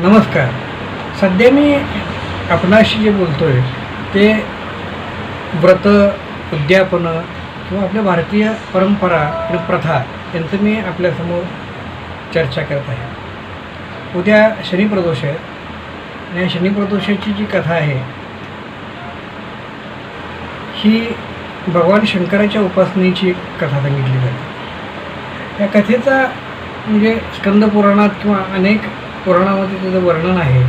नमस्कार. सध्या मी आपणाशी जे बोलतोय ते व्रत उद्यापनं किंवा आपल्या भारतीय परंपरा आणि प्रथा यांचं मी आपल्यासमोर चर्चा करत आहे. उद्या शनिप्रदोष आहे आणि या शनिप्रदोषाची जी कथा आहे ही भगवान शंकराच्या उपासनेची कथा सांगितली जाते. या कथेचा म्हणजे स्कंद पुराणात किंवा अनेक पुराणामध्ये त्याचं वर्णन आहे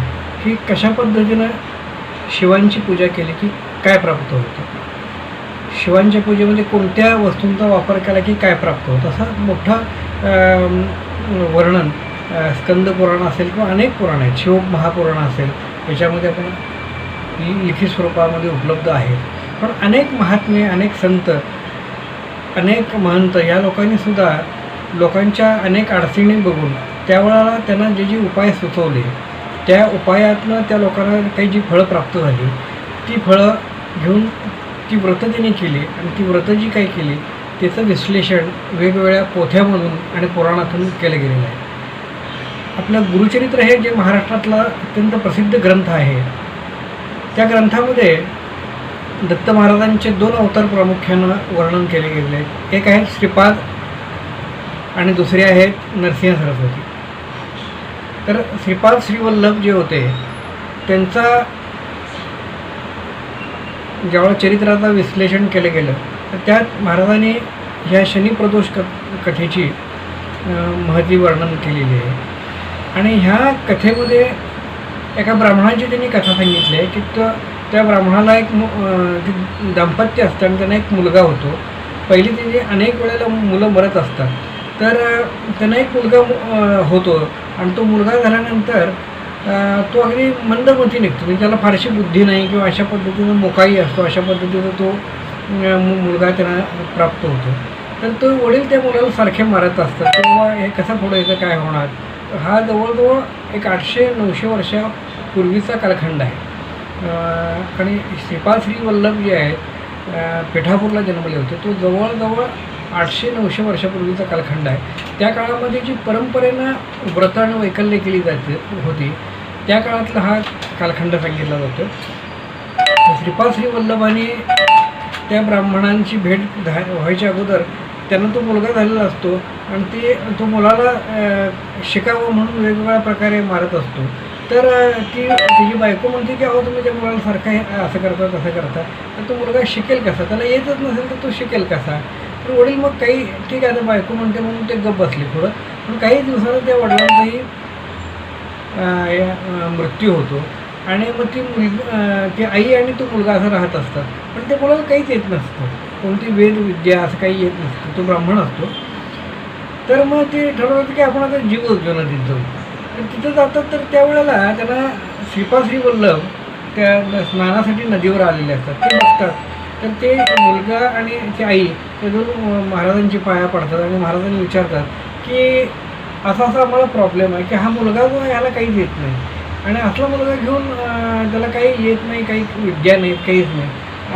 की कशा पद्धतीनं शिवांची पूजा केली की काय प्राप्त होतं? शिवांच्या पूजेमध्ये कोणत्या वस्तूंचा वापर केला की काय प्राप्त होतं? असं मोठं वर्णन स्कंद पुराण असेल किंवा अनेक पुराण आहेत. शिव महापुराण असेल याच्यामध्ये आपण लिखित स्वरूपामध्ये उपलब्ध आहेत. पण अनेक महात्मे अनेक संत अनेक महंत या लोकांनीसुद्धा लोकांच्या अनेक अडचणी बघून त्यावेळेला त्यांना जे जे उपाय सुचवले त्या उपायातनं त्या लोकांना काही जी फळं प्राप्त झाली ती फळं घेऊन ती व्रतं त्यांनी केली आणि ती व्रतं जी काही केली त्याचं विश्लेषण वेगवेगळ्या पोथ्यामधून आणि पुराणातून केलं गेलेलं आहे. आपलं गुरुचरित्र हे जे महाराष्ट्रातला अत्यंत प्रसिद्ध ग्रंथ आहे त्या ग्रंथामध्ये दत्त महाराजांचे दोन अवतार प्रामुख्यानं वर्णन केले गेलेले आहेत. एक आहेत श्रीपाद आणि दुसरे आहेत नरसिंह सरस्वती. तर श्रीपाद श्रीवल्लभ जे होते त्यांचा जेव्हा चरित्राचं विश्लेषण केलं गेलं तर त्यात महाराजांनी ह्या शनिप्रदोष क कथेची महती वर्णन केलेली आहे. आणि ह्या कथेमध्ये एका ब्राह्मणाची त्यांनी कथा सांगितली आहे की तो त्या ब्राह्मणाला एक मु दाम्पत्य असतं आणि त्यांना एक मुलगा होतो. पहिली त्याची अनेक वेळेला मुलं मरत असतात. तर त्यांना एक मुलगा होतो. आणि तो मुलगा झाल्यानंतर तो अगदी मंदमती निघतो. म्हणजे त्याला फारशी बुद्धी नाही किंवा अशा पद्धतीनं मोकाई असतो. अशा पद्धतीनं तो मु- मुलगा त्यांना प्राप्त होतो. तर तो वडील त्या मुलाला सारखे मारत असतात. तेव्हा हे कसं पुढे याचं काय होणार? हा जवळजवळ एक आठशे नऊशे वर्षापूर्वीचा कालखंड आहे. आणि श्रीपाल श्री वल्लभ जे आहेत पिठापूरला पेठापूरला जन्मले होते. तो जवळजवळ आठशे नऊशे वर्षापूर्वीचा कालखंड आहे. त्या काळामध्ये जी परंपरेनं व्रतानं आणि वैकल्य केली जाते होती त्या काळातला हा कालखंड सांगितला जातो. श्रीपाल श्री वल्लभाने त्या ब्राह्मणांची भेट धा व्हायच्या अगोदर त्यांना तो मुलगा झालेला असतो आणि ते तो मुलाला शिकावं म्हणून वेगवेगळ्या प्रकारे मारत असतो. तर ती तिची बायको म्हणते की अहो तुम्ही त्या मुलाला सारखं हे असं करता तसं करता. तर तो मुलगा शिकेल कसा? त्याला येतच नसेल तर तो शिकेल कसा? तर वडील मग काही ठीक आहे आता बायको म्हणते म्हणून ते गप्प बसले थोडं. पण काही दिवसानं त्या वडिलांचाही या, मृत्यू होतो. आणि मग ती मुलगी ती आई आणि तो मुलगा असं राहत असतात. पण ते मुलाला काहीच येत नसतं. कोणती वेद विद्या असं काही येत नसतं. तो ब्राह्मण असतो. तर मग ते ठरवलं की आपण आता जीव घेऊन नदीत जाऊ. तर तिथं जातात तर त्यावेळेला त्यांना श्रीपाश्री वल्लभ त्या स्नानासाठी नदीवर आलेले असतात. ते बघतात. तर ते मुलगा आणि ती आई ते दोन महाराजांची पाया पडतात आणि महाराजांनी विचारतात की असा असा आम्हाला प्रॉब्लेम आहे की हा मुलगा जो आहे ह्याला काहीच येत नाही. आणि असला मुलगा घेऊन त्याला काही येत नाही काही विद्या नाहीत काहीच नाही.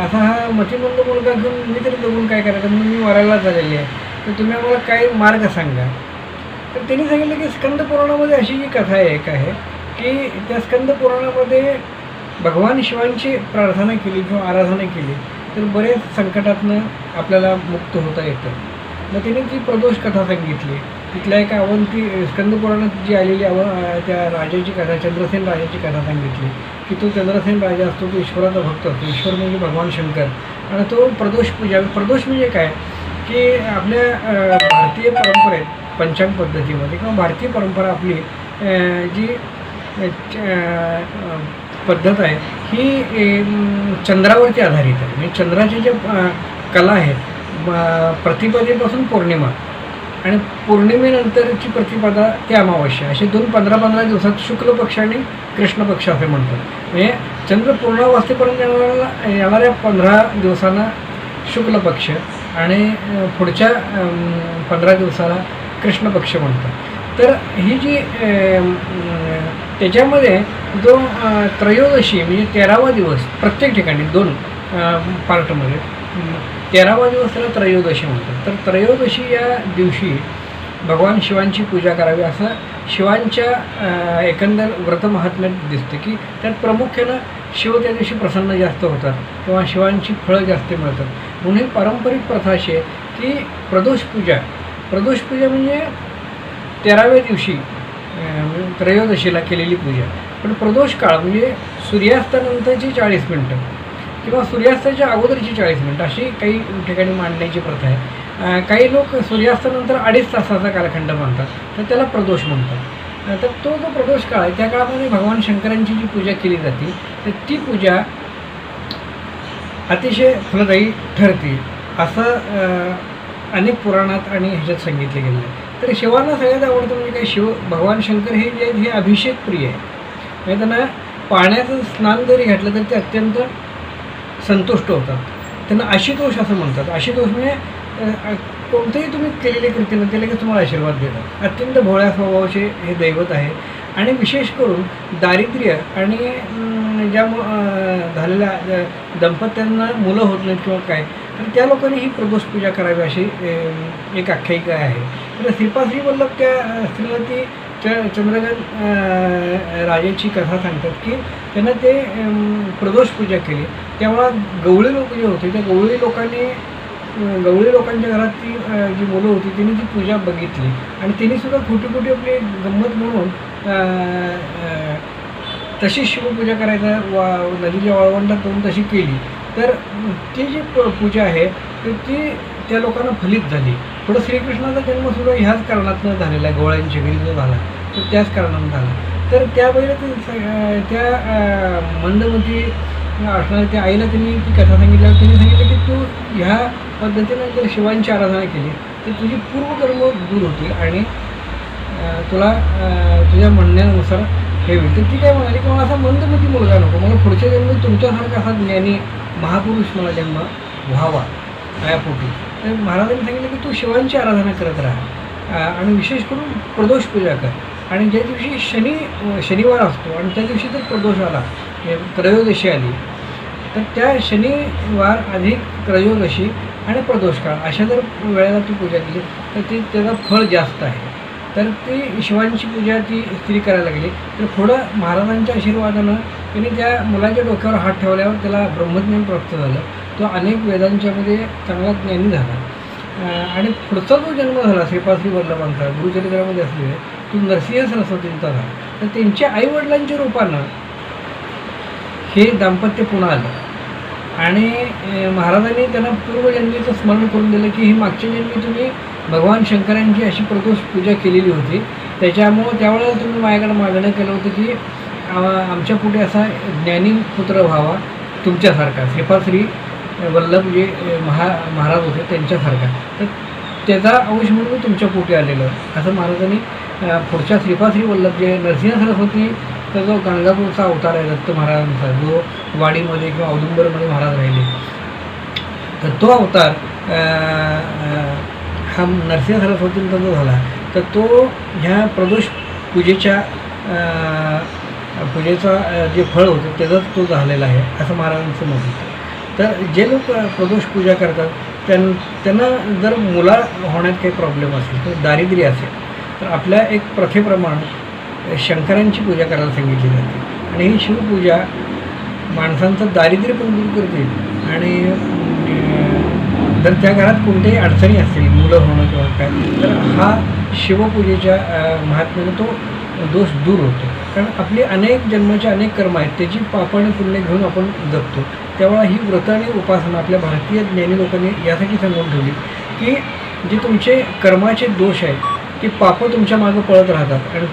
असा हा मतिमंद मुलगा घेऊन मी तरी बघून काय करायचं? म्हणून मी वरायला झालेली आहे. तर तुम्ही आम्हाला काही मार्ग सांगा. तर त्यांनी सांगितलं की स्कंद पुराणामध्ये अशी जी कथा आहे एक आहे की त्या स्कंद पुराणामध्ये भगवान शिवांची प्रार्थना केली किंवा आराधना केली. तर बरेच संकटातनं आपल्याला मुक्त होता येतं. मग त्याने ती प्रदोष कथा सांगितली तिथल्या एका अवंती स्कंदपुराणात जी आलेली अव त्या राजाची कथा चंद्रसेन राजाची कथा सांगितली की तो चंद्रसेन राजा असतो तो ईश्वराचा भक्त असतो ईश्वर म्हणजे भगवान शंकर. आणि तो प्रदोष पूजा प्रदोष म्हणजे काय? की आपल्या भारतीय परंपरेत पंचांग पद्धतीमध्ये किंवा भारतीय परंपरा आपली जी च- पद्धत आहे ही चंद्रावरती आधारित आहे. म्हणजे चंद्राची जे कला आहेत प्रतिपदेपासून पौर्णिमा आणि पौर्णिमेनंतरची प्रतिपदा ते अमावस्या. असे दोन पंधरा पंधरा दिवसात शुक्ल पक्ष आणि कृष्ण पक्ष असे म्हणतात. म्हणजे चंद्र पूर्णावस्थेपर्यंत येणाऱ्या येणाऱ्या पंधरा दिवसांना शुक्ल पक्ष आणि पुढच्या पंधरा दिवसाला कृष्ण पक्ष म्हणतात. तर ही जी त्याच्यामध्ये जो त्रयोदशी म्हणजे तेरावा दिवस प्रत्येक ठिकाणी दोन पार्टमध्ये तेरावा दिवस त्याला त्रयोदशी म्हणतात. तर त्रयोदशी या दिवशी भगवान शिवांची पूजा करावी असं शिवांच्या एकंदर व्रतमहात्म्यात दिसतं की त्यात प्रामुख्यानं शिव त्या दिवशी प्रसन्न जास्त होतात किंवा शिवांची फळं जास्त मिळतात. म्हणून ही पारंपरिक प्रथा अशी आहे की प्रदोष पूजा प्रदोष पूजा म्हणजे तेराव्या दिवशी त्रयोदशीला केलेली पूजा. पण प्रदोष काळ म्हणजे सूर्यास्तानंतरची चाळीस मिनटं किंवा सूर्यास्ताच्या अगोदरची चाळीस मिनटं अशी काही ठिकाणी मांडण्याची प्रथा आहे. काही लोक सूर्यास्तानंतर अडीच तासाचा कालखंड मानतात तर त्याला प्रदोष म्हणतात. तर तो जो प्रदोष काळ आहे त्या काळामध्ये भगवान शंकरांची जी पूजा केली जाते तर ती पूजा अतिशय फलदायी ठरते असं अनेक पुराणात आणि ह्याच्यात सांगितलं गेलं आहे. तर शिवांना सगळ्यात आवडतं म्हणजे काय? शिव भगवान शंकर हे जे आहेत हे अभिषेक प्रिय आहे म्हणजे त्यांना पाण्याचं स्नान जरी घातलं तर ते अत्यंत संतुष्ट होतात. त्यांना आशितोष असं म्हणतात. आशितोष म्हणजे कोणतेही तुम्ही केलेले कृतीनं ते लगेच तुम्हाला आशीर्वाद देतात. अत्यंत भोळ्या स्वभावाचे हे दैवत आहे. आणि विशेष करून दारिद्र्य आणि ज्या मु- झालेल्या दंपत्यांना मुलं होत नाहीत किंवा काय तर त्या लोकांनी ही प्रदोष पूजा करावी अशी एक आख्यायिका आहे. तर श्रीपाश्री वल्लभ त्या स्त्रीला श्रीमती च चंद्रकांत राजेची कथा सांगतात की त्यांना ते प्रदोष पूजा केली. तेव्हा गवळी लोक जे होते त्या गवळी लोकांनी गवळी लोकांच्या घरात ती जी मुलं होती त्यांनी ती पूजा बघितली. आणि त्यांनी सुद्धा खोटी खोटी आपली गंमत म्हणून तशी शिवपूजा करायचा वा नदीच्या वाळवंटात जाऊन तशी केली. तर ती जी प- पूजा आहे तर ती त्या लोकांना फलित झाली. थोडं श्रीकृष्णाचा जन्मसुद्धा ह्याच कारणातनं झालेला आहे गोळ्यांच्या घरी जो झाला. तो त्याच कारणानं झाला. तर त्यावेळेला ते त्या मंदमती असणाऱ्या त्या आईला त्यांनी ती कथा सांगितल्यावर त्यांनी सांगितलं की तू ह्या पद्धतीनं जर शिवांची आराधना केली तर तुझी पूर्वकर्म दूर होतील आणि तुला तुझ्या म्हणण्यानुसार हे होईल तर ती काय म्हणाली की मला असा मंदमती मुलगा नको. मला पुढच्या जन्मी तुमच्यासारखा असा ज्ञानी महापुरुष मला जन्म व्हावा. मायापोटी. तर महाराजांनी सांगितलं की तू शिवांची आराधना करत राहा. आणि विशेष करून प्रदोष पूजा कर. आणि ज्या दिवशी शनी शनिवार असतो आणि त्या दिवशी जर प्रदोष आला. त्रयोदशी आली. तर त्या शनिवार अधिक त्रयोदशी आणि प्रदोष काळ अशा जर वेळेला तू पूजा केली तर ती त्याचं फळ जास्त आहे. तर ती शिवांची पूजा ती स्त्री करायला लागली. तर थोडं महाराजांच्या आशीर्वादानं त्यांनी त्या मुलाच्या डोक्यावर हात ठेवल्यावर त्याला ब्रह्मज्ञान प्राप्त झालं. तो अनेक वेदांच्यामध्ये चांगला ज्ञानी झाला. आणि पुढचा जो जन्म झाला श्रीपाश्री वल्लभांचा गुरुचरित्रामध्ये असलेले तो नरसिंह सरस्वतींचा झाला. तर त्यांच्या आईवडिलांच्या रूपानं हे दाम्पत्य पुन्हा आलं. आणि महाराजांनी त्यांना पूर्वजन्मीचं स्मरण करून दिलं की ही मागच्या जन्मी तुम्ही भगवान शंकरांची अशी प्रदोष पूजा केलेली होती. त्याच्यामुळं त्यावेळेला तुम्ही माझ्याकडे मागणं केलं होतं की आमच्या पुढे असा ज्ञानी पुत्र व्हावा तुमच्यासारखा. श्रीपाश्री वल्लभ जे महा महाराज होते त्यांच्यासारखा. तर त्याचा अंश म्हणून मी तुमच्या पोटी आलेलो. असं महाराजांनी पुढच्या श्रीपाश्री वल्लभ जे नरसिंह सरस्वती तर जो गाणगापूरचा अवतार आहे दत्त महाराजांचा जो वाडीमध्ये किंवा औदुंबरमध्ये महाराज राहिले. तर तो अवतार हा नरसिंह सरस्वतींचा जो झाला तर तो ह्या प्रदोष पूजेच्या पूजेचा जे फळ होतं त्याचाच तो झालेला आहे असं महाराजांचं मत होतं. तर जे लोक प्रदोष पूजा करतात त्यां त्यांना जर मुला होण्यात काही प्रॉब्लेम असेल तर दारिद्र्य असेल तर आपल्या एक प्रथेप्रमाणे शंकरांची पूजा करायला सांगितली जाते. आणि ही शिवपूजा माणसांचं दारिद्र्य पण दूर करते आणि जर त्या घरात कोणत्याही अडचणी असतील मुलं होणं किंवा काय तर हा शिवपूजेच्या महात्म्याने तो दोष दूर होतो. कारण आपली अनेक जन्माचे अनेक कर्म आहेत त्याची पाप आणि पुण्य घेऊन आपण जगतो. तेव्हा ही व्रत आणि उपासना आपल्या भारतीय ज्ञानी लोकांनी यासाठी सांगून ठेवली की जे तुमचे कर्माचे दोष आहेत की पापं तुमच्या मागं पळत राहतात. आणि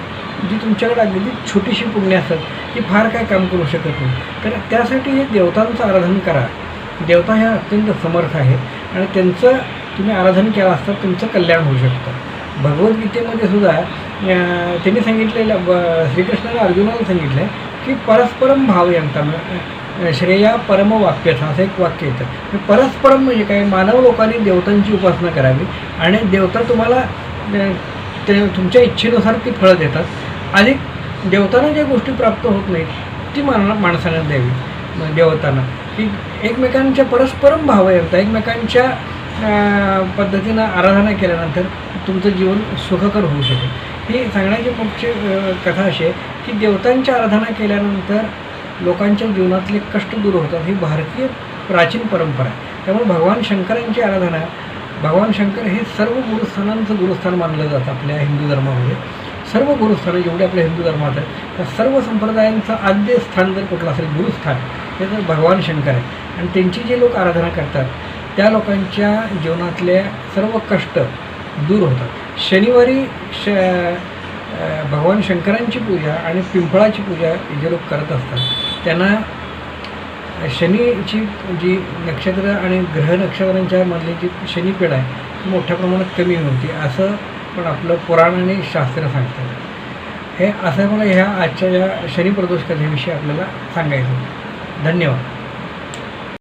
जी तुमच्याकडे अगदी छोटीशी पुण्य असतात ती फार काय काम करू शकत नाही. तर त्यासाठी हे देवतांचं आराधन करा. देवता ह्या अत्यंत समर्थ आहेत. आणि त्यांचं तुम्ही आराधन केलं असता तुमचं कल्याण होऊ शकतं. भगवद्गीतेमध्ये सुद्धा त्यांनी सांगितलेलं ब- श्रीकृष्णाने अर्जुनाला सांगितलं आहे की परस्परम भाव यांचा श्रेया परम वाक्यथा असं एक वाक्य येतं. परस्परम म्हणजे काय? मानव लोकांनी देवतांची उपासना करावी आणि देवता तुम्हाला ते तुमच्या इच्छेनुसार ती फळं देतात. आणि देवतांना ज्या गोष्टी प्राप्त होत नाहीत ती मान माणसांना द्यावी. देवतांना. की एकमेकांच्या परस्परम भाव एकमेकांच्या पद्धतीनं आराधना केल्यानंतर तुमचं जीवन सुखकर होऊ शकेल. ही सांगण्याची मुख्य कथा अशी आहे की देवतांची आराधना केल्यानंतर लोकांच्या जीवनातले कष्ट दूर होतात. ही भारतीय प्राचीन परंपरा आहे. त्यामुळे भगवान शंकरांची आराधना भगवान शंकर हे सर्व गुरुस्थानांचं गुरुस्थान मानलं जातं आपल्या हिंदू धर्मामध्ये. सर्व गुरुस्थानं जेवढे आपल्या हिंदू धर्मात आहेत. त्या सर्व संप्रदायांचं आद्य स्थान जर कुठलं असेल गुरुस्थान हे तर भगवान शंकर आहे आणि त्यांची जे लोक आराधना करतात त्या लोकांच्या जीवनातले सर्व कष्ट दूर होतात. शनिवारी श भगवान शंकरांची पूजा आणि पिंपळाची पूजा जे लोक करत असतात त्यांना शनीची जी नक्षत्र आणि ग्रह नक्षत्रांच्या मधली जी शनीपेढ आहे ती मोठ्या प्रमाणात कमी होती. असं पण आपलं पुराण आणि शास्त्र सांगतात. हे असं मला ह्या आजच्या या शनी प्रदोष कथेविषयी आपल्याला सांगायचं धन्यवाद.